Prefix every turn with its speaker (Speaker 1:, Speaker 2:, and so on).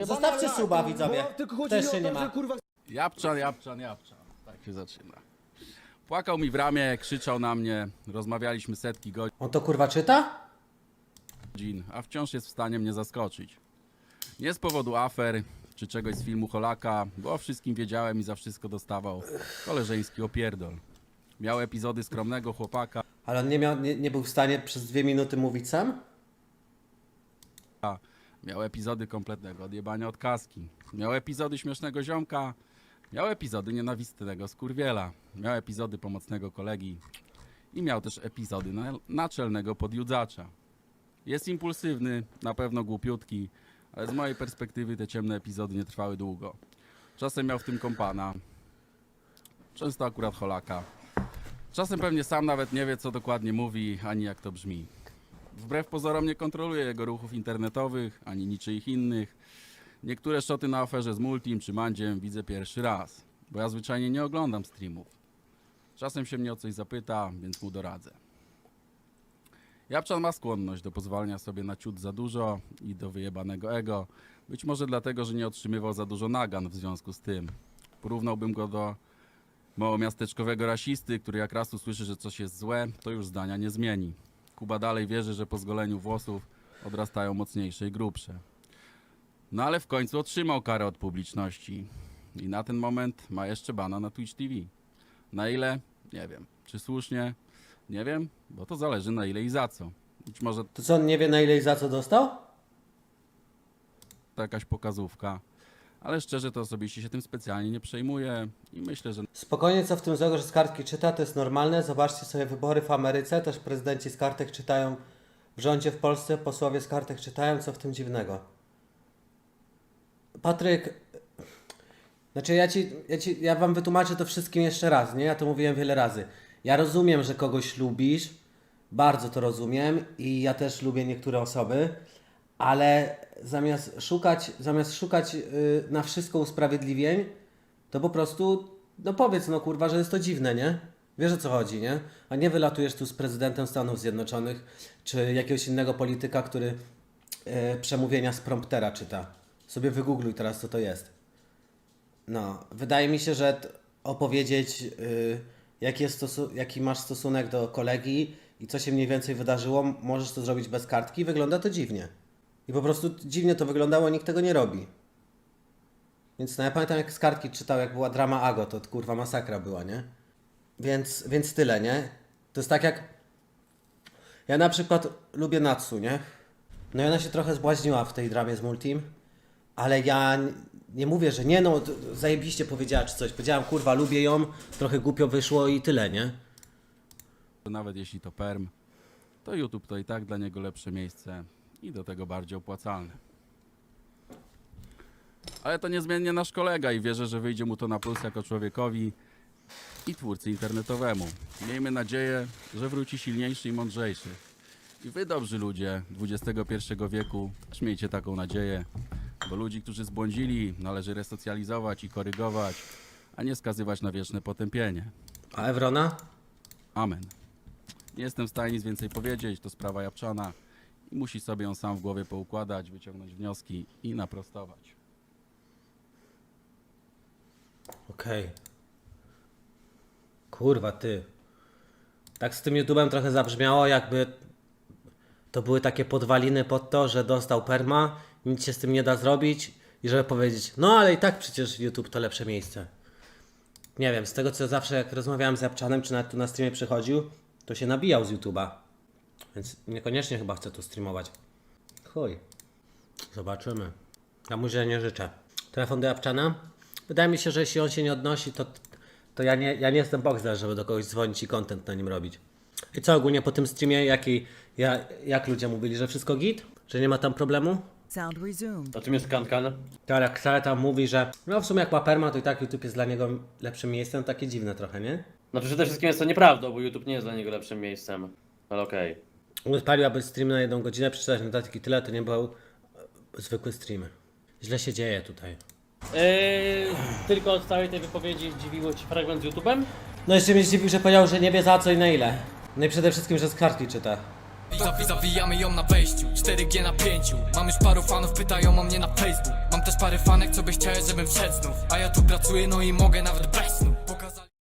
Speaker 1: Zostawcie suba, widzowie.
Speaker 2: Bo tylko chodzi
Speaker 1: Też
Speaker 2: mi
Speaker 1: się
Speaker 2: o
Speaker 1: nie
Speaker 2: to,
Speaker 1: ma.
Speaker 2: że kurwa
Speaker 3: Japczan, Japczan, Japczan. Tak się zaczyna. Płakał mi w ramię, krzyczał na mnie, rozmawialiśmy setki
Speaker 1: On to kurwa czyta?
Speaker 3: godzin, a wciąż jest w stanie mnie zaskoczyć. Nie z powodu afer czy czegoś z filmu Holaka, bo o wszystkim wiedziałem i za wszystko dostawał koleżeński opierdol. Miał epizody skromnego chłopaka,
Speaker 1: Ale on nie, miał, nie, nie był w stanie przez dwie minuty mówić sam?
Speaker 3: Miał epizody kompletnego odjebania od kaski, miał epizody śmiesznego ziomka, miał epizody nienawistnego skurwiela, miał epizody pomocnego kolegi i miał też epizody na, naczelnego podjudzacza. Jest impulsywny, na pewno głupiutki, ale z mojej perspektywy te ciemne epizody nie trwały długo. Czasem miał w tym kompana, często akurat Holaka. Czasem pewnie sam nawet nie wie, co dokładnie mówi, ani jak to brzmi. Wbrew pozorom nie kontroluje jego ruchów internetowych, ani niczyich innych. Niektóre szoty na aferze z Multim czy Mandziem widzę pierwszy raz, bo ja zwyczajnie nie oglądam streamów. Czasem się mnie o coś zapyta, więc mu doradzę. Japczan ma skłonność do pozwalania sobie na ciut za dużo i do wyjebanego ego. Być może dlatego, że nie otrzymywał za dużo nagan w związku z tym. Porównałbym go do małomiasteczkowego rasisty, który jak raz usłyszy, że coś jest złe, to już zdania nie zmieni. Kuba dalej wierzy, że po zgoleniu włosów odrastają mocniejsze i grubsze. No ale w końcu otrzymał karę od publiczności. I na ten moment ma jeszcze bana na Twitch TV. Na ile? Nie wiem. Czy słusznie? Nie wiem, bo to zależy na ile i za co. Być może
Speaker 1: To co, on nie wie na ile i za co dostał?
Speaker 3: to jakaś pokazówka. Ale szczerze to osobiście się tym specjalnie nie przejmuję i myślę, że
Speaker 1: Spokojnie, co w tym złego, że z kartki czyta, to jest normalne. Zobaczcie sobie wybory w Ameryce, też prezydenci z kartek czytają. W rządzie w Polsce posłowie z kartek czytają, co w tym dziwnego. Patryk, znaczy ja ci, ja ci, ja wam wytłumaczę to wszystkim jeszcze raz, nie? Ja to mówiłem wiele razy. Ja rozumiem, że kogoś lubisz, bardzo to rozumiem i ja też lubię niektóre osoby, ale zamiast szukać, zamiast szukać yy, na wszystko usprawiedliwień, to po prostu, no powiedz, no kurwa, że jest to dziwne, nie? Wiesz o co chodzi, nie? A nie wylatujesz tu z prezydentem Stanów Zjednoczonych, czy jakiegoś innego polityka, który e, przemówienia z promptera czyta. Sobie wygoogluj teraz, co to jest. No, wydaje mi się, że opowiedzieć, y, jaki, jest jaki masz stosunek do kolegi i co się mniej więcej wydarzyło, możesz to zrobić bez kartki. Wygląda to dziwnie. I po prostu dziwnie to wyglądało, nikt tego nie robi. Więc no ja pamiętam jak z kartki czytał, jak była drama Ago, to kurwa masakra była, nie? Więc, więc tyle, nie? To jest tak jak... Ja na przykład lubię Natsu, nie? No i ona się trochę zbłaźniła w tej dramie z Multim, ale ja nie mówię, że nie no, zajebiście powiedziała czy coś. Powiedziałam, kurwa, lubię ją, trochę głupio wyszło i tyle, nie?
Speaker 3: nawet jeśli to perm, to YouTube to i tak dla niego lepsze miejsce i do tego bardziej opłacalne. Ale to niezmiennie nasz kolega i wierzę, że wyjdzie mu to na plus jako człowiekowi i twórcy internetowemu. Miejmy nadzieję, że wróci silniejszy i mądrzejszy. I wy, dobrzy ludzie XXI wieku, też miejcie taką nadzieję, bo ludzi, którzy zbłądzili, należy resocjalizować i korygować, a nie skazywać na wieczne potępienie.
Speaker 1: A Ewrona?
Speaker 3: Amen. Nie jestem w stanie nic więcej powiedzieć, to sprawa Japczana i musi sobie ją sam w głowie poukładać, wyciągnąć wnioski i naprostować.
Speaker 1: Okej. Kurwa, ty. Tak z tym YouTube'em trochę zabrzmiało, jakby to były takie podwaliny pod to, że dostał perma, nic się z tym nie da zrobić i żeby powiedzieć, no ale i tak przecież YouTube to lepsze miejsce. Nie wiem, z tego co zawsze jak rozmawiałem z Japczanem, czy nawet tu na streamie przychodził, to się nabijał z YouTube'a. Więc niekoniecznie chyba chcę tu streamować. Chuj. Zobaczymy. Ja mu źle nie życzę. Telefon do Japczana? Wydaje mi się, że jeśli on się nie odnosi, to, to ja, nie, ja nie jestem boxer, żeby do kogoś dzwonić i content na nim robić. I co ogólnie po tym streamie, jaki, ja, jak ludzie mówili, że wszystko git? Że nie ma tam problemu?
Speaker 4: Sound resumed.
Speaker 2: A czym jest kankan?
Speaker 1: To jak Ksale tam mówi, że no w sumie jak ma perma, to i tak YouTube jest dla niego lepszym miejscem, takie dziwne trochę, nie?
Speaker 5: Znaczy przede wszystkim jest to nieprawdą, bo YouTube nie jest dla niego lepszym miejscem. Ale okej.
Speaker 1: On odpalił aby stream na jedną godzinę, przeczytać notatki i tyle, to nie był e, zwykły stream. Źle się dzieje tutaj.
Speaker 5: Yy, tylko od całej tej wypowiedzi zdziwiło Ci fragment z YouTube'em?
Speaker 1: No jeszcze mnie zdziwił, że powiedział, że nie wie za co i na ile. No i przede wszystkim, że z kartki czyta.
Speaker 2: Zawi- Zawijamy ją na wejściu 4G na pięciu Mam już paru fanów, pytają o mnie na Facebook Mam też parę fanek, co by chciały, żebym wszedł znów A ja tu pracuję, no i mogę nawet brać